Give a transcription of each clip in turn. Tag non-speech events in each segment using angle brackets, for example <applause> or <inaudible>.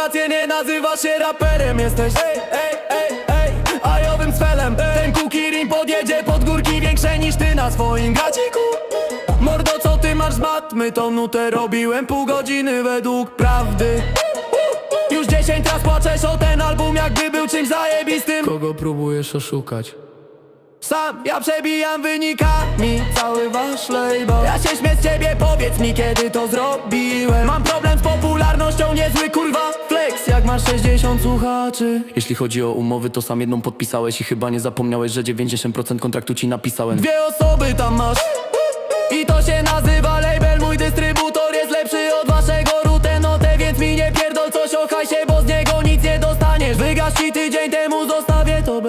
Gratulacje, nie nazywasz się raperem. Jesteś ej, ej, ej, ej Ajowym sfelem Ten kukirin podjedzie pod górki Większe niż ty na swoim gaciku. Mordo, co ty masz z matmy? Tą nutę robiłem pół godziny według prawdy. Już dziesięć raz płaczesz o ten album Jakby był czymś zajebistym. Kogo próbujesz oszukać? Sam ja przebijam wynikami cały wasz label. Ja się śmię z ciebie, powiedz mi kiedy to zrobiłem. Mam problem z popularnością, niezły kurwa masz 60 słuchaczy. Jeśli chodzi o umowy, to sam jedną podpisałeś I chyba nie zapomniałeś, że 90% kontraktu ci napisałem. Dwie osoby tam masz. I to się nazywa label. Mój dystrybutor jest lepszy od waszego rutenotę Więc mi nie pierdol coś o hajsie, bo z niego nic nie dostaniesz. Wygasz ci tydzień temu, zostawię to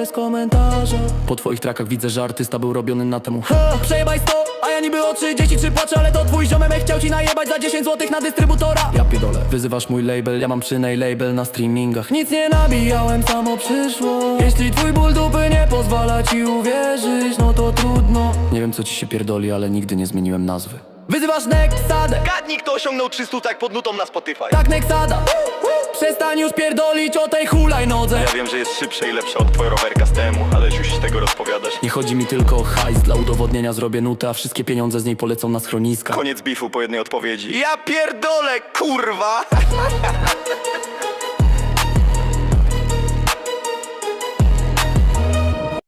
bez komentarza. Po twoich trakach widzę, że artysta był robiony na temu. Ha, Przejebaj 100, a ja niby o 33 płaczę Ale to twój ziomek chciał ci najebać za 10 złotych na dystrybutora. Ja pierdolę, wyzywasz mój label, ja mam przynaj label na streamingach. Nic nie nabijałem, samo przyszło. Jeśli twój ból dupy nie pozwala ci uwierzyć, no to trudno. Nie wiem co ci się pierdoli, ale nigdy nie zmieniłem nazwy. Wyzywasz Nexadę, Gadnij, kto osiągnął 300 tak pod nutą na Spotify. tak Nexada Przestań już pierdolić o tej hulajnodze Ja wiem, że jest szybsza i lepsza od twojego rowerka z temu, ale już się tego rozpowiadasz. Nie chodzi mi tylko o hajs, dla udowodnienia zrobię nutę, a wszystkie pieniądze z niej polecą na schroniska Koniec bifu po jednej odpowiedzi. Ja pierdolę, kurwa! <laughs>